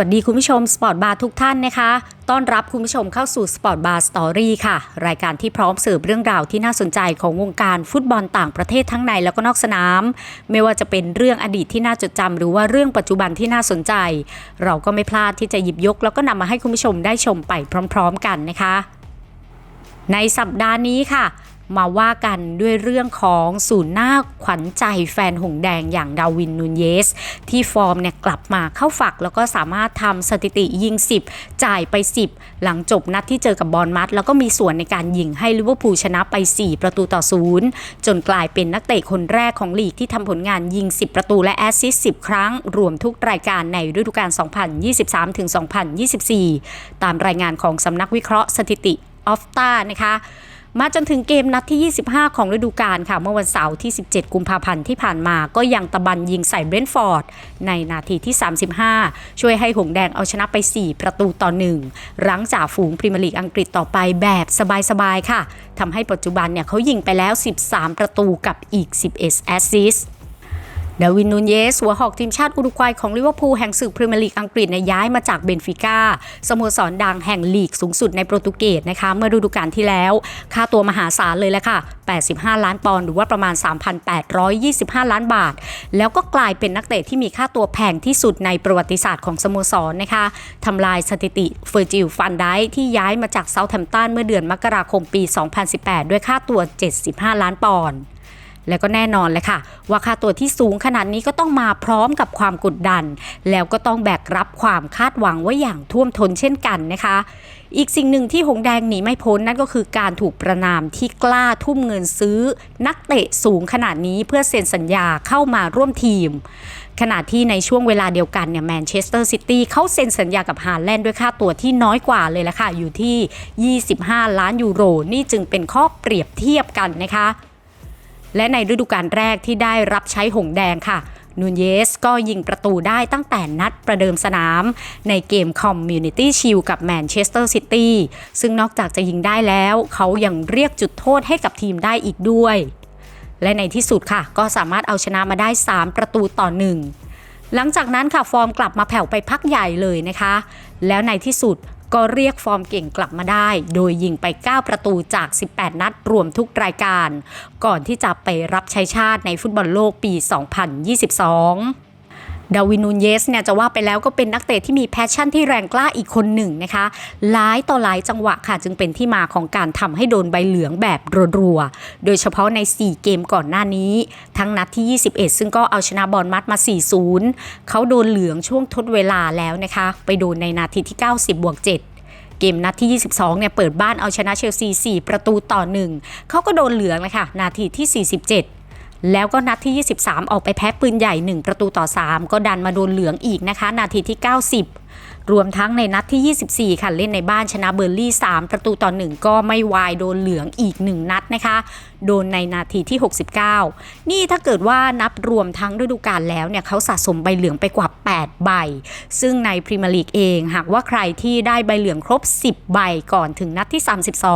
วัสดีคุณผู้ชมสปอร์ตบาร์ทุกท่านนะคะ ต้อนรับคุณผู้ชมเข้าสู่สปอร์ตบาร์สตอรี่ค่ะ รายการที่พร้อมเสิร์ฟเรื่องราวที่น่าสนใจของวงการฟุตบอลต่างประเทศทั้งในแล้วก็นอกสนาม ไม่ว่าจะเป็นเรื่องอดีตที่น่าจดจำหรือว่าเรื่องปัจจุบันที่น่าสนใจ เราก็ไม่พลาดที่จะหยิบยก แล้วก็นำมาให้คุณผู้ชมได้ชมไปพร้อม ๆ กันนะคะ ในสัปดาห์นี้ค่ะ มาว่ากันด้วยเรื่องของศูนย์หน้าขวัญใจแฟนหงแดงอย่างดาวินนูนเยส ที่ฟอร์มเนี่ยกลับมาเข้าฝัก แล้วก็สามารถทำสถิติยิง 10 จ่ายไป 10 หลังจบนัดที่เจอกับบอลมัด แล้วก็มีส่วนในการยิงให้ลิเวอร์พูลชนะไป 4 ประตูต่อศูนย์จนกลายเป็นนักเตะคนแรกของลีกที่ทำผลงานยิง 10 ประตูและแอสซิสต์10 ครั้ง รวมทุกรายการในฤดูกาล 2023-2024 ตามรายงานของสำนักวิเคราะห์สถิติออฟตานะคะ มาจนถึงเกมนัดที่ 25 ของฤดูกาลค่ะ เมื่อวันเสาร์ที่ 17 กุมภาพันธ์ที่ผ่านมาก็ยังตะบันยิงใส่เบรนท์ฟอร์ด ในนาทีที่ 35 ช่วยให้หงแดงเอาชนะไป 4 ประตูต่อ1หลังจากฝูงพรีเมียร์ลีกอังกฤษต่อไปแบบสบาย ๆ ค่ะทำให้ปัจจุบันเนี่ยเขายิงไปแล้ว 13 ประตูกับอีก 11 แอสซิสต์ ดาวินนูนเยสหัวหอกทีมชาติอุรุกวัยของลิเวอร์พูลแห่งศึกพรีเมียร์ลีกอังกฤษเนี่ยย้ายมาจากเบนฟิก้าสโมสรดังแห่งลีกสูงสุดในโปรตุเกสนะคะเมื่อฤดูกาลที่แล้ว ค่าตัวมหาศาลเลยแหละค่ะ 85 ล้านปอนด์หรือว่าประมาณ 3,825 ล้านบาท แล้วก็กลายเป็นนักเตะที่มีค่าตัวแพงที่สุดในประวัติศาสตร์ของสโมสรนะคะทำลายสถิติเฟอร์จิลฟันไดที่ย้ายมาจากเซาท์แฮมป์ตันเมื่อเดือนมกราคมปี 2018 ด้วยค่าตัว 75 ล้านปอนด์ แล้วก็แน่นอนเลยค่ะ ว่าค่าตัวที่สูงขนาดนี้ก็ต้องมาพร้อมกับความกดดัน แล้วก็ต้องแบกรับความคาดหวังไว้อย่างท่วมท้นเช่นกันนะคะ อีกสิ่งหนึ่งที่หงแดงหนีไม่พ้นนั่นก็คือการถูกประนามที่กล้าทุ่มเงินซื้อ นักเตะสูงขนาดนี้เพื่อเซ็นสัญญาเข้ามาร่วมทีมขณะที่ในช่วงเวลาเดียวกันเนี่ยแมนเชสเตอร์ซิตี้เขาเซ็นสัญญากับฮาแลนด์ด้วยค่าตัวที่น้อยกว่าเลยละค่ะ อยู่ที่ 25 ล้านยูโร นี่จึงเป็นข้อเปรียบเทียบกันนะคะ และในฤดูกาลแรกที่ได้รับใช้หงแดงค่ะนูนเยสก็ยิงประตูได้ตั้งแต่นัดประเดิมสนาม ในเกมคอมมิวนิตี้ชิลกับแมนเชสเตอร์ซิตี้ซึ่งนอกจากจะยิงได้แล้ว เขายังเรียกจุดโทษให้กับทีมได้อีกด้วย และในที่สุดค่ะ ก็สามารถเอาชนะมาได้ 3 ประตูต่อ1หลังจากนั้นค่ะฟอร์มกลับมาแผ่วไปพักใหญ่เลยนะคะ แล้วในที่สุด ก็เรียกฟอร์มเก่งกลับมาได้ โดยยิงไป 9 ประตูจาก 18 นัดรวมทุกรายการ ก่อนที่จะไปรับใช้ชาติในฟุตบอลโลกปี 2022 ดาวินูนเยสเนี่ยจะว่าไปแล้วก็เป็นนักเตะที่มีแพชชั่นที่แรงกล้าอีกคนหนึ่งนะคะ หลายต่อหลายจังหวะค่ะ จึงเป็นที่มาของการทำให้โดนใบเหลืองแบบรัวๆ โดยเฉพาะใน 4 เกมก่อนหน้านี้ ทั้งนัดที่ 21 ซึ่งก็เอาชนะบอลมัดมา 4-0 เขาโดนเหลืองช่วงทดเวลาแล้วนะคะ ไปโดนในนาทีที่ 90บวก7เกมนัดที่ 22 เนี่ยเปิดบ้านเอาชนะเชลซี 4 ประตูต่อ 1 เขาก็โดนเหลืองเลยค่ะ นาทีที่ 47 แล้วก็นัดที่ 23 ออกไปแพ้ปืนใหญ่ 1 ประตูต่อ 3 ก็ดันมาโดนเหลืองอีกนะคะ นาทีที่ 90 รวมทั้งในนัดที่ 24 ค่ะ เล่นในบ้านชนะเบอร์ลี่ 3 ประตูต่อ 1 ก็ไม่วายโดนเหลืองอีก 1 นัดนะคะ โดนในนาทีที่ 69 นี่ถ้าเกิดว่านับรวมทั้งฤดูกาลแล้วเนี่ยเขาสะสมใบเหลืองไปกว่า 8 ใบ ซึ่งในพรีเมียร์ลีกเอง หากว่าใครที่ได้ใบเหลืองครบ 10 ใบก่อนถึงนัดที่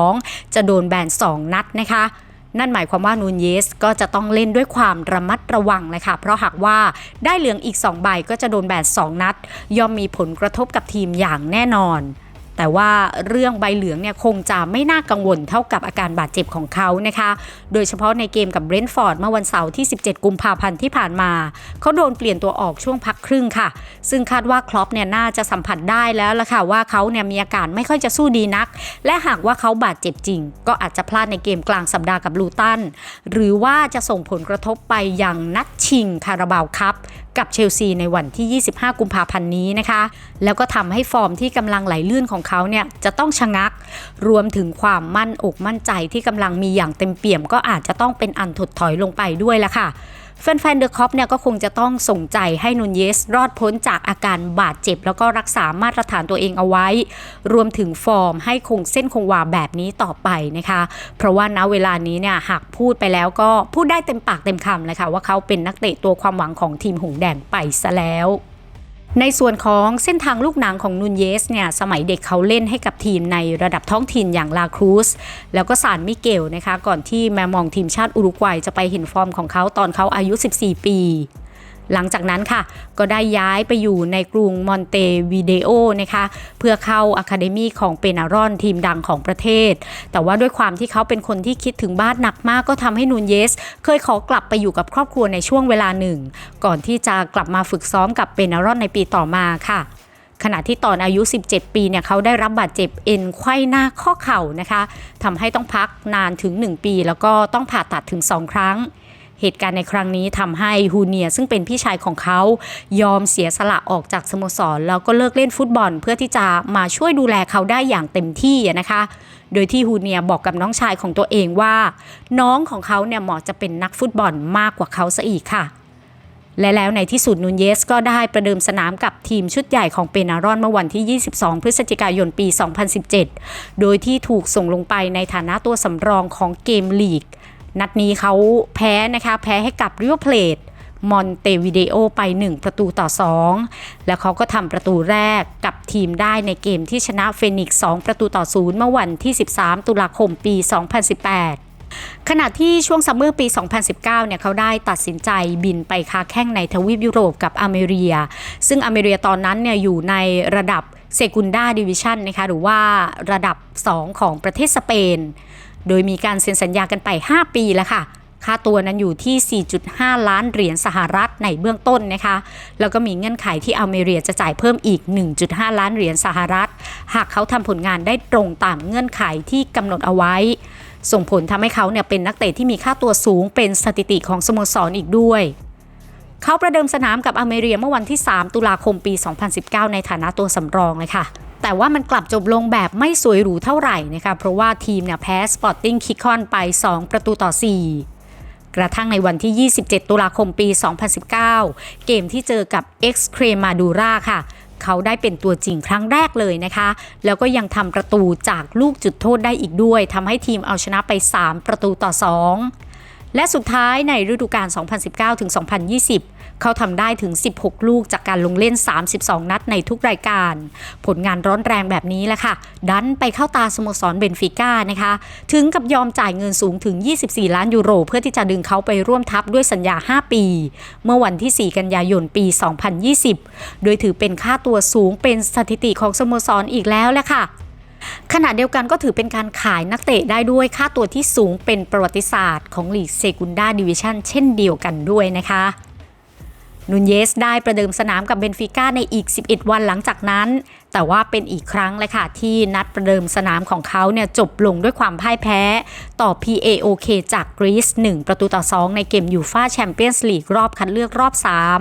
32 จะโดนแบน 2 นัดนะคะ นั่นหมายความว่านูนเยสก็จะต้องเล่นด้วยความระมัดระวังเลยค่ะ เพราะหากว่าได้เหลืองอีก 2 ใบก็จะโดนแบน2 นัด ย่อมมีผลกระทบกับทีมอย่างแน่นอน แต่ว่าเรื่องใบเหลืองเนี่ยคงจะไม่น่ากังวลเท่ากับอาการบาดเจ็บของเขานะคะ โดยเฉพาะในเกมกับเบรนท์ฟอร์ดเมื่อวันเสาร์ที่ 17 กุมภาพันธ์ที่ผ่านมา เขาโดนเปลี่ยนตัวออกช่วงพักครึ่งค่ะ ซึ่งคาดว่าคลอปเนี่ยน่าจะสัมผัสได้แล้วละค่ะว่าเขาเนี่ยมีอาการไม่ค่อยจะสู้ดีนัก และหากว่าเขาบาดเจ็บจริง ก็อาจจะพลาดในเกมกลางสัปดาห์กับลูตันหรือว่าจะส่งผลกระทบไปยังนัดชิงคาราบาวคัพกับเชลซีในวันที่ 25 กุมภาพันธ์นี้นะคะ แล้วก็ทำให้ฟอร์มที่กำลังไหลลื่นของเขาเนี่ยจะต้องชะงัก รวมถึงความมั่นอกมั่นใจที่กำลังมีอย่างเต็มเปี่ยม ก็อาจจะต้องเป็นอันถดถอยลงไปด้วยละค่ะแฟนๆเดอะคอปเนี่ยก็คงจะต้องส่งใจให้นูนเยส รอดพ้นจากอาการบาดเจ็บ แล้วก็รักษามาตรฐานตัวเองเอาไว้ รวมถึงฟอร์มให้คงเส้นคงวาแบบนี้ต่อไปนะคะ เพราะว่าณเวลานี้เนี่ยหากพูดไปแล้วก็พูดได้เต็มปากเต็มคำเลยค่ะว่าเขาเป็นนักเตะตัวความหวังของทีมหงแดงไปซะแล้ว ในส่วนของเส้นทางลูกหนังของนูนเยสเนี่ยสมัยเด็กเขาเล่นให้กับทีมในระดับท้องถิ่นอย่างลาครูสแล้วก็ซานมิเกลนะคะก่อนที่แมมองทีมชาติอุรุกวัยจะไปเห็นฟอร์มของเขาตอนเขาอายุ 14 ปี หลังจากนั้นค่ะ ก็ได้ย้ายไปอยู่ในกรุงมอนเตวิเดโอนะคะเพื่อเข้าอะคาเดมีของเปนารอนทีมดังของประเทศ แต่ว่าด้วยความที่เขาเป็นคนที่คิดถึงบ้านหนักมากก็ทำให้นูนเยส เคยขอกลับไปอยู่กับครอบครัวในช่วงเวลาหนึ่ง ก่อนที่จะกลับมาฝึกซ้อมกับเปนารอนในปีต่อมาค่ะขณะที่ตอนอายุ 17 ปีเนี่ยเขาได้รับบาดเจ็บเอ็นไขว้หน้าข้อเข่านะคะทำให้ต้องพักนานถึง 1 ปี แล้วก็ต้องผ่าตัดถึง 2 ครั้ง เหตุการณ์ในครั้งนี้ทำให้ฮูเนียซึ่งเป็นพี่ชายของเขายอมเสียสละออกจากสโมสร แล้วก็เลิกเล่นฟุตบอล เพื่อที่จะมาช่วยดูแลเขาได้อย่างเต็มที่นะคะโดยที่ฮูเนียบอกกับน้องชายของตัวเองว่า น้องของเขาเนี่ยเหมาะจะเป็นนักฟุตบอลมากกว่าเขาซะอีกค่ะ และแล้วในที่สุดนูนเยสก็ได้ประเดิมสนามกับทีมชุดใหญ่ของเปนารอนเมื่อวันที่ 22 พฤศจิกายนปี 2017 โดยที่ถูกส่งลงไปในฐานะตัวสำรองของเกมลีก นัดนี้เขาแพ้นะคะ แพ้ให้กับริเวอร์เพลทมอนเตวิเดโอไป 1 ประตูต่อ 2 แล้วเขาก็ทำประตูแรกกับทีมได้ในเกมที่ชนะเฟนิกซ์2ประตูต่อ 0 เมื่อวันที่ 13 ตุลาคมปี 2018ขณะที่ช่วงซัมเมอร์ปี 2019 เนี่ยเขาได้ตัดสินใจบินไปค้าแข่งในทวีปยุโรปกับอเมเรียซึ่งอเมเรียตอนนั้นเนี่ยอยู่ในระดับเซกุนดาดิวิชันนะคะหรือว่าระดับ 2 ของประเทศสเปน โดยมีการเซ็นสัญญากันไป 5 ปีแล้วค่ะ ค่าตัวนั้นอยู่ที่ 4.5 ล้านเหรียญสหรัฐในเบื้องต้นนะคะ แล้วก็มีเงื่อนไขที่อเมเรียจะจ่ายเพิ่มอีก 1.5 ล้านเหรียญสหรัฐ หากเขาทำผลงานได้ตรงตามเงื่อนไขที่กำหนดเอาไว้ ส่งผลทำให้เขาเนี่ยเป็นนักเตะที่มีค่าตัวสูงเป็นสถิติของสโมสรอีกด้วยเขาประเดิมสนามกับอเมเรียเมื่อวันที่ 3 ตุลาคมปี 2019 ในฐานะตัวสำรองเลยค่ะ แต่ว่ามันกลับจบลงแบบไม่สวยหรูเท่าไหร่นะคะเพราะว่าทีมเนี่ยแพ้สปอร์ติ้งคิคอนไป 2 ประตูต่อ 4กระทั่งในวันที่ 27 ตุลาคมปี 2019 เกมที่เจอกับ X c r e m a d u r a ค่ะ เขาได้เป็นตัวจริงครั้งแรกเลยนะคะ แล้วก็ยังทำประตูจากลูกจุดโทษได้อีกด้วย ทำให้ทีมเอาชนะไป 3 ประตูต่อ 2 และสุดท้ายในฤดูกาล 2019ถึง2020 เขาทำได้ถึง 16 ลูกจากการลงเล่น 32 นัดในทุกรายการ ผลงานร้อนแรงแบบนี้แหละค่ะ ดันไปเข้าตาสโมสรเบนฟิก้านะคะ ถึงกับยอมจ่ายเงินสูงถึง 24 ล้านยูโร เพื่อที่จะดึงเขาไปร่วมทัพด้วยสัญญา 5 ปี เมื่อวันที่ 4 กันยายนปี 2020 โดยถือเป็นค่าตัวสูงเป็นสถิติของสโมสรอีกแล้วแหละค่ะขณะเดียวกันก็ถือเป็นการขายนักเตะได้ด้วยค่าตัวที่สูงเป็นประวัติศาสตร์ของลีกเซกุนดาดิวิชันเช่นเดียวกันด้วยนะคะ นูนเยสได้ประเดิมสนามกับเบนฟิก้าในอีก 11 วันหลังจากนั้น แต่ว่าเป็นอีกครั้งเลยค่ะ ที่นัดประเดิมสนามของเขาเนี่ยจบลงด้วยความพ่ายแพ้ ต่อ PAOK จากกรีซ1 ประตูต่อ 2 ในเกมยูฟาแชมเปี้ยนส์ลีกรอบคัดเลือกรอบ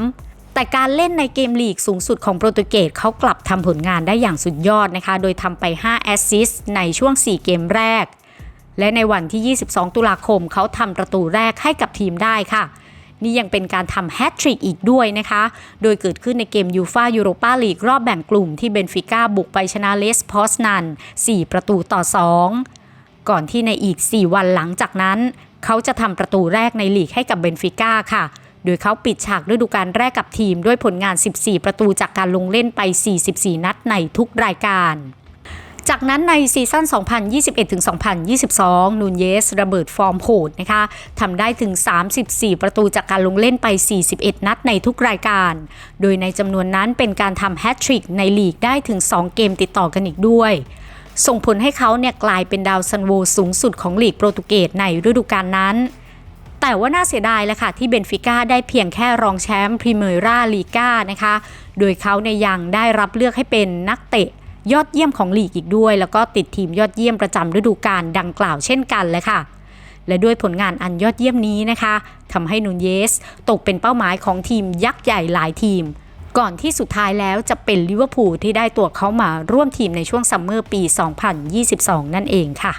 3แต่การเล่นในเกมลีกสูงสุดของโปรตุเกสเขากลับทำผลงานได้อย่างสุดยอดนะคะ โดยทำไป 5 แอสซิสต์ในช่วง 4 เกมแรก และในวันที่ 22 ตุลาคมเขาทำประตูแรกให้กับทีมได้ค่ะ นี่ยังเป็นการทำแฮตทริกอีกด้วยนะคะ โดยเกิดขึ้นในเกมยูฟายูโรปาลีกรอบแบ่งกลุ่มที่เบนฟิก้าบุกไปชนะเลสพอสนัน 4 ประตูต่อ 2 ก่อนที่ในอีก 4 วันหลังจากนั้น เขาจะทำประตูแรกในลีกให้กับเบนฟิก้าค่ะ โดยเขาปิดฉากฤดูกาลแรกกับทีมด้วยผลงาน 14 ประตูจากการลงเล่นไป 44 นัดในทุกรายการ จากนั้นในซีซั่น 2021-2022 นูนเยสระเบิดฟอร์มโหดนะคะทำได้ถึง 34 ประตูจากการลงเล่นไป 41 นัดในทุกรายการ โดยในจำนวนนั้นเป็นการทำแฮตทริกในลีกได้ถึง 2 เกมติดต่อกันอีกด้วย ส่งผลให้เขาเนี่ยกลายเป็นดาวซันโวสูงสุดของลีกโปรตุเกสในฤดูกาลนั้นแต่ว่าน่าเสียดายแหละค่ะ ที่เบนฟิก้าได้เพียงแค่รองแชมป์พรีเมียร์ลีกานะคะ โดยเขาในยยังได้รับเลือกให้เป็นนักเตะ ยอดเยี่ยมของลีกอีกด้วย แล้วก็ติดทีมยอดเยี่ยมประจำฤดูกาลดังกล่าวเช่นกันเลยค่ะและด้วยผลงานอันยอดเยี่ยมนี้นะคะทำให้นูนเยส ตกเป็นเป้าหมายของทีมยักษ์ใหญ่หลายทีม ก่อนที่สุดท้ายแล้วจะเป็นลิเวอร์พูลที่ได้ตัวเขามาร่วมทีมในช่วงซัมเมอร์ปี 2022 นั่นเองค่ะ